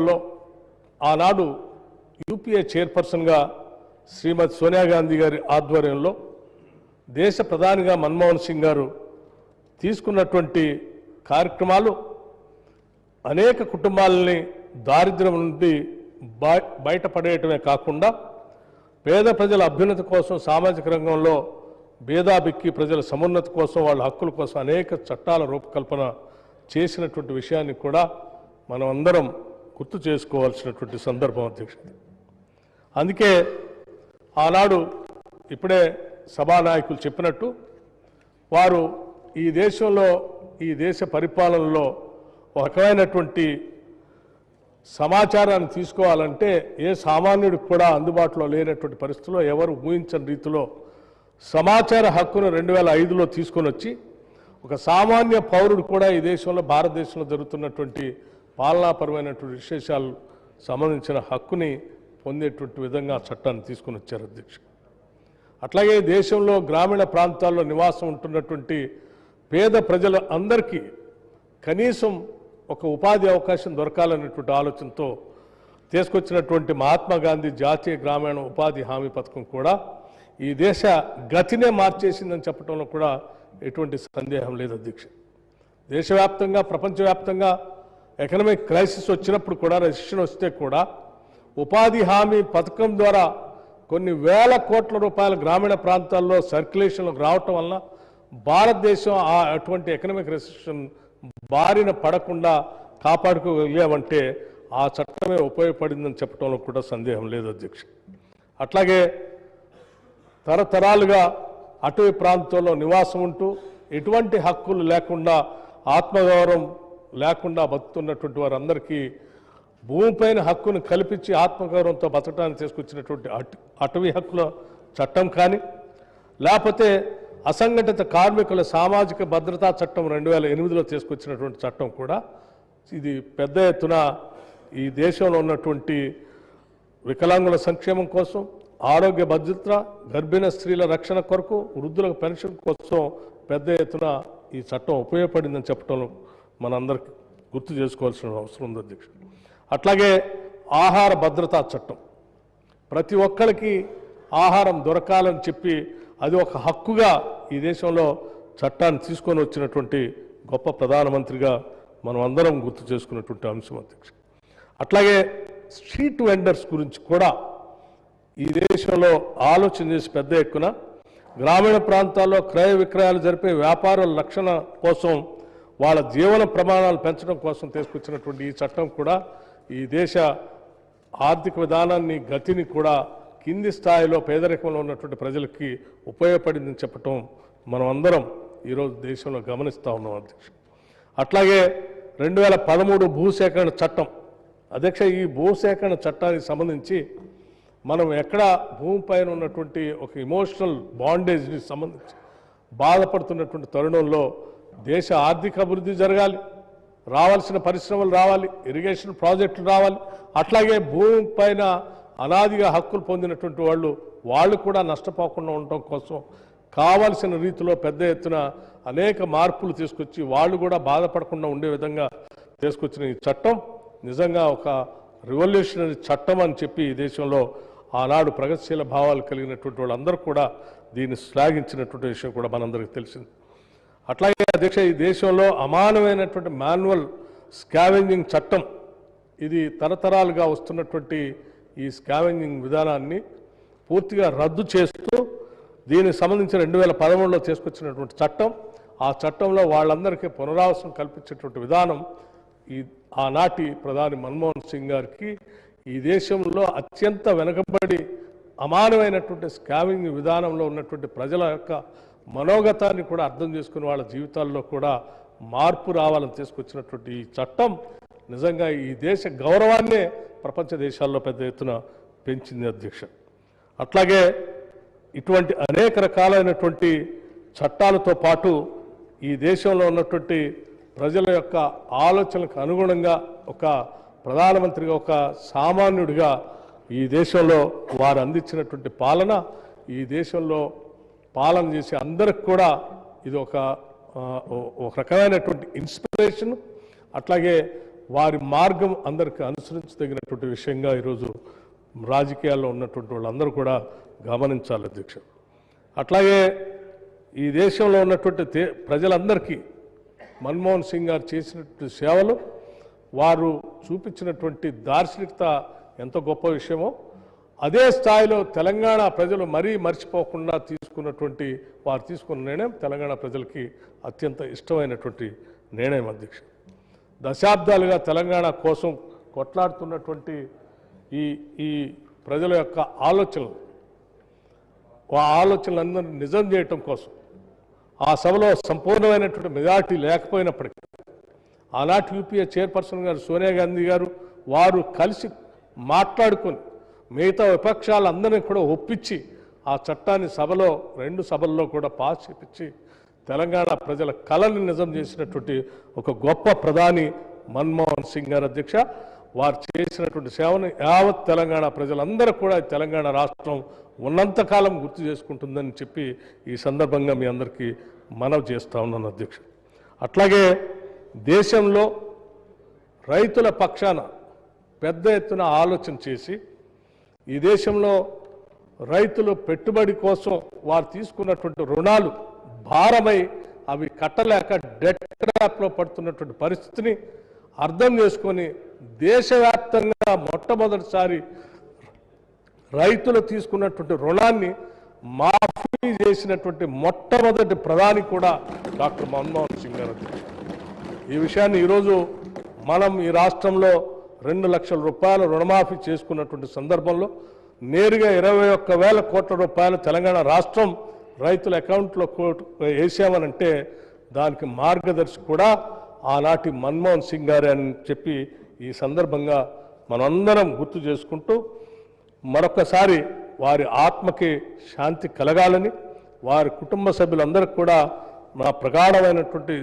లో ఆనాడు యూపీఏ చైర్పర్సన్గా శ్రీమతి సోనియా గాంధీ గారి ఆధ్వర్యంలో దేశ ప్రధానిగా మన్మోహన్ సింగ్ గారు తీసుకున్నటువంటి కార్యక్రమాలు అనేక కుటుంబాలని దారిద్ర్యం నుండి బయటపడేయటమే కాకుండా పేద ప్రజల అభ్యున్నతి కోసం సామాజిక రంగంలో భేదాభిక్కి ప్రజల సమున్నతి కోసం వాళ్ళ హక్కుల కోసం అనేక చట్టాల రూపకల్పన చేసినటువంటి విషయాన్ని కూడా మనం అందరం గుర్తు చేసుకోవాల్సినటువంటి సందర్భం అధ్యక్ష అందుకే ఆనాడు ఇప్పుడే సభానాయకులు చెప్పినట్టు వారు ఈ దేశంలో ఈ దేశ పరిపాలనలో ఒక రకమైనటువంటి సమాచారాన్ని తీసుకోవాలంటే ఏ సామాన్యుడికి కూడా అందుబాటులో లేనటువంటి పరిస్థితుల్లో ఎవరు ఊహించని రీతిలో సమాచార హక్కును రెండు వేల ఐదులో తీసుకొని వచ్చి ఒక సామాన్య పౌరుడు కూడా ఈ దేశంలో భారతదేశంలో జరుగుతున్నటువంటి పాలనాపరమైనటువంటి విశేషాలు సంబంధించిన హక్కుని పొందేటువంటి విధంగా చట్టాన్ని తీసుకుని వచ్చారు అధ్యక్ష. అట్లాగే దేశంలో గ్రామీణ ప్రాంతాల్లో నివాసం ఉంటున్నటువంటి పేద ప్రజల అందరికీ కనీసం ఒక ఉపాధి అవకాశం దొరకాలనేటువంటి ఆలోచనతో తీసుకొచ్చినటువంటి మహాత్మా గాంధీ జాతీయ గ్రామీణ ఉపాధి హామీ పథకం కూడా ఈ దేశ గతినే మార్చేసిందని చెప్పడంలో కూడా ఎటువంటి సందేహం లేదు అధ్యక్ష. దేశవ్యాప్తంగా ప్రపంచవ్యాప్తంగా ఎకనామిక్ క్రైసిస్ వచ్చినప్పుడు కూడా రెసిషన్ వస్తే కూడా ఉపాధి హామీ పథకం ద్వారా కొన్ని వేల కోట్ల రూపాయల గ్రామీణ ప్రాంతాల్లో సర్క్యులేషన్లోకి రావటం వలన భారతదేశం ఆ అటువంటి ఎకనామిక్ రెసిషన్ బారిన పడకుండా కాపాడుకోగలిగామంటే ఆ చట్టమే ఉపయోగపడిందని చెప్పడంలో కూడా సందేహం లేదు అధ్యక్ష. అట్లాగే తరతరాలుగా అటవీ ప్రాంతంలో నివాసం ఉంటూ ఎటువంటి హక్కులు లేకుండా ఆత్మగౌరవం లేకుండా బతుకుతున్నటువంటి వారందరికీ భూమిపైన హక్కును కల్పించి ఆత్మగౌరవంతో బతకడానికి తీసుకొచ్చినటువంటి అట అటవీ హక్కుల చట్టం కానీ లేకపోతే అసంఘటిత కార్మికుల సామాజిక భద్రతా చట్టం రెండు వేల ఎనిమిదిలో తీసుకొచ్చినటువంటి చట్టం కూడా ఇది పెద్ద ఎత్తున ఈ దేశంలో ఉన్నటువంటి వికలాంగుల సంక్షేమం కోసం ఆరోగ్య భద్రత గర్భిణ స్త్రీల రక్షణ కొరకు వృద్ధులకు పెన్షన్ కోసం పెద్ద ఎత్తున ఈ చట్టం ఉపయోగపడిందని చెప్పడంలో మనందరికి గుర్తు చేసుకోవాల్సిన అవసరం ఉంది అధ్యక్షుడు అట్లాగే ఆహార భద్రతా చట్టం. ప్రతి ఒక్కరికి ఆహారం దొరకాలని చెప్పి అది ఒక హక్కుగా ఈ దేశంలో చట్టాన్ని తీసుకొని వచ్చినటువంటి గొప్ప ప్రధానమంత్రిగా మనం అందరం గుర్తు చేసుకున్నటువంటి అంశం అధ్యక్ష. అట్లాగే స్ట్రీట్ వెండర్స్ గురించి కూడా ఈ దేశంలో ఆలోచన చేసి పెద్ద ఎక్కున గ్రామీణ ప్రాంతాల్లో క్రయ విక్రయాలు జరిపే వ్యాపారుల రక్షణ కోసం వాళ్ళ జీవన ప్రమాణాలు పెంచడం కోసం తీసుకొచ్చినటువంటి ఈ చట్టం కూడా ఈ దేశ ఆర్థిక విధానాన్ని గతిని కూడా కింది స్థాయిలో పేదరికంలో ఉన్నటువంటి ప్రజలకి ఉపయోగపడిందని చెప్పటం మనం అందరం ఈరోజు దేశంలో గమనిస్తూ ఉన్నాం అధ్యక్ష. అట్లాగే రెండు వేల పదమూడు భూసేకరణ చట్టం అధ్యక్ష ఈ భూసేకరణ చట్టానికి సంబంధించి మనం ఎక్కడ భూమిపైన ఉన్నటువంటి ఒక ఇమోషనల్ బాండేజ్ని సంబంధించి బాధపడుతున్నటువంటి తరుణంలో దేశ ఆర్థిక అభివృద్ధి జరగాలి రావాల్సిన పరిశ్రమలు రావాలి ఇరిగేషన్ ప్రాజెక్టులు రావాలి. అట్లాగే భూమి పైన అనాదిగా హక్కులు పొందినటువంటి వాళ్ళు వాళ్ళు కూడా నష్టపోకుండా ఉండటం కోసం కావాల్సిన రీతిలో పెద్ద ఎత్తున అనేక మార్పులు తీసుకొచ్చి వాళ్ళు కూడా బాధపడకుండా ఉండే విధంగా తీసుకొచ్చిన ఈ చట్టం. నిజంగా ఒక రివల్యూషనరీ చట్టం అని చెప్పి ఈ దేశంలో ఆనాడు ప్రగతిశీల భావాలు కలిగినటువంటి వాళ్ళందరూ కూడా దీన్ని శ్లాఘించినటువంటి విషయం కూడా మనందరికీ తెలిసింది. అట్లాగే అధ్యక్ష ఈ దేశంలో అమానమైనటువంటి మాన్యువల్ స్కావెంజింగ్ చట్టం ఇది తరతరాలుగా వస్తున్నటువంటి ఈ స్కావెంజింగ్ విధానాన్ని పూర్తిగా రద్దు చేస్తూ దీనికి సంబంధించి రెండు వేల పదమూడులో తీసుకొచ్చినటువంటి చట్టం ఆ చట్టంలో వాళ్ళందరికీ పునరావాసం కల్పించేటువంటి విధానం ఈ ఆనాటి ప్రధాని మన్మోహన్ సింగ్ గారికి ఈ దేశంలో అత్యంత వెనుకబడి అమానమైనటువంటి స్కావింగ్ విధానంలో ఉన్నటువంటి ప్రజల యొక్క మనోగతాన్ని కూడా అర్థం చేసుకుని వాళ్ళ జీవితాల్లో కూడా మార్పు రావాలని తీసుకొచ్చినటువంటి ఈ చట్టం నిజంగా ఈ దేశ గౌరవాన్నే ప్రపంచ దేశాల్లో పెద్ద ఎత్తున పెంచింది అధ్యక్ష. అట్లాగే ఇటువంటి అనేక రకాలైనటువంటి చట్టాలతో పాటు ఈ దేశంలో ఉన్నటువంటి ప్రజల యొక్క ఆలోచనలకు అనుగుణంగా ఒక ప్రధానమంత్రిగా ఒక సామాన్యుడిగా ఈ దేశంలో వారు అందించినటువంటి పాలన ఈ దేశంలో పాలన చేసే అందరికి కూడా ఇది ఒక ఒక రకమైనటువంటి ఇన్స్పిరేషన్ అట్లాగే వారి మార్గం అందరికి అనుసరించదగినటువంటి విషయంగా ఈరోజు రాజకీయాల్లో ఉన్నటువంటి వాళ్ళందరూ కూడా గమనించాలి అధ్యక్ష. అట్లాగే ఈ దేశంలో ఉన్నటువంటి ప్రజలందరికీ మన్మోహన్ సింగ్ గారు చేసినటువంటి సేవలు వారు చూపించినటువంటి దార్శనికత ఎంత గొప్ప విషయమో అదే స్థాయిలో తెలంగాణ ప్రజలు మరీ మర్చిపోకుండా తీసుకున్నటువంటి వారు తీసుకున్న నిర్ణయం తెలంగాణ ప్రజలకి అత్యంత ఇష్టమైనటువంటి నిర్ణయం అధ్యక్ష. దశాబ్దాలుగా తెలంగాణ కోసం కొట్లాడుతున్నటువంటి ఈ ఈ ప్రజల యొక్క ఆలోచనలు ఆ ఆలోచనలందరినీ నిజం చేయటం కోసం ఆ సభలో సంపూర్ణమైనటువంటి మెజార్టీ లేకపోయినప్పటికీ ఆనాటి యూపీఏ చైర్పర్సన్ గారు సోనియా గాంధీ గారు వారు కలిసి మాట్లాడుకొని మిగతా విపక్షాలందరినీ కూడా ఒప్పించి ఆ చట్టాన్ని సభలో రెండు సభల్లో కూడా పాస్ చేపించి తెలంగాణ ప్రజల కళని నిజం చేసినటువంటి ఒక గొప్ప ప్రధాని మన్మోహన్ సింగ్ గారు అధ్యక్ష వారు చేసినటువంటి సేవను యావత్ తెలంగాణ ప్రజలందరూ కూడా తెలంగాణ రాష్ట్రం ఉన్నంతకాలం గుర్తు చేసుకుంటుందని చెప్పి ఈ సందర్భంగా మీ అందరికీ మనవి చేస్తా ఉన్నాను అధ్యక్ష. అట్లాగే దేశంలో రైతుల పక్షాన పెద్ద ఎత్తున ఆలోచన చేసి ఈ దేశంలో రైతులు పెట్టుబడి కోసం వారు తీసుకున్నటువంటి రుణాలు భారమై అవి కట్టలేక డెట్ ట్రాప్లో పడుతున్నటువంటి పరిస్థితిని అర్థం చేసుకొని దేశవ్యాప్తంగా మొట్టమొదటిసారి రైతులు తీసుకున్నటువంటి రుణాన్ని మాఫీ చేసినటువంటి మొట్టమొదటి ప్రధాని కూడా డాక్టర్ మన్మోహన్ సింగ్ గారు. ఈ విషయాన్ని ఈరోజు మనం ఈ రాష్ట్రంలో రెండు లక్షల రూపాయల రుణమాఫీ చేసుకున్నటువంటి సందర్భంలో నేరుగా ఇరవై ఒక్క వేల కోట్ల రూపాయలు తెలంగాణ రాష్ట్రం రైతుల అకౌంట్లో వేసామనంటే దానికి మార్గదర్శి కూడా ఆనాటి మన్మోహన్ సింగ్ గారే అని చెప్పి ఈ సందర్భంగా మనందరం గుర్తు చేసుకుంటూ మరొకసారి వారి ఆత్మకి శాంతి కలగాలని వారి కుటుంబ సభ్యులందరికీ కూడా నా ప్రగాఢమైనటువంటి